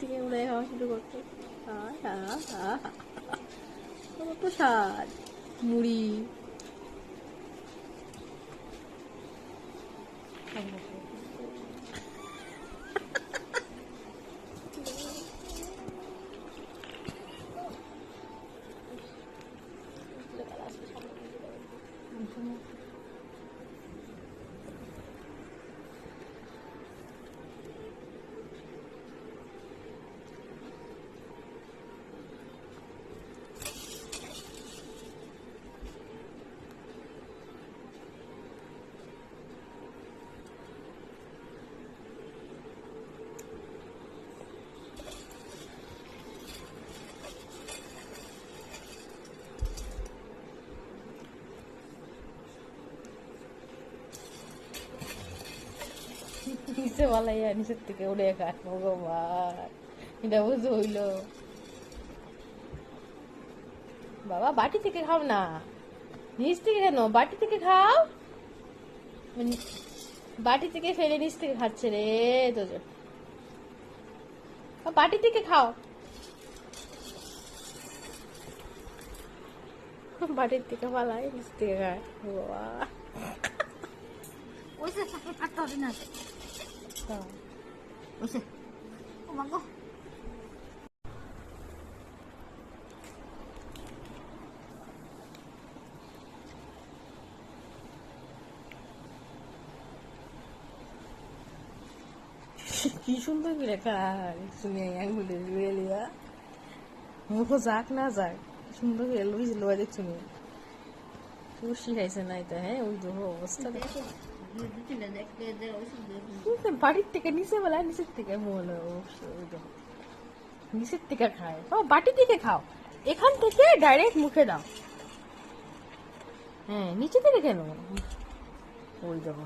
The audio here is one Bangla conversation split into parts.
থেকে উড়ে হওয়া শুরু করতো কত স্বাদ মুড়ি। নিচে বলাইয়া নিচের থেকে উড়ে খায় ভগবান এটা বুঝে হইল বাবা বাটি থেকে খাও না নিচ থেকে কেন বাটি থেকে খাও বাটি থেকে ফেলে নিচ থেকে খাচ্ছে রে আ, বাটি থেকে খাও বাটির থেকে পালাই নিচ থেকে খায় বাবা খাও। ওইসে ও মা কি সুন্দর খায় শুনে আঙ্গুলে রুয়ে লিয়া মুখ যাক না যাক সুন্দর করে লুইস লোয়া দেখছ খুশি খাইছে নাই তো হ্যাঁ ওই তো অবস্থা দেখো বাড়ির থেকে, নিচে বেলা, নিচের থেকে বলে নিচের থেকে খায়। ও বাটি থেকে খাও। এখান থেকে ডাইরেক্ট মুখে দাও। হ্যাঁ নিচে থেকে কেন? ওই দেখো।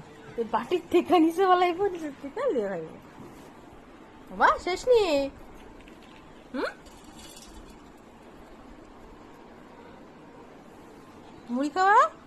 বাটির থেকে, নিচে বেলায় নিচের থেকে লিয়ে ভাই বাবা, শেষ নিয়ে। হুম? মুড়ি খাওয়া?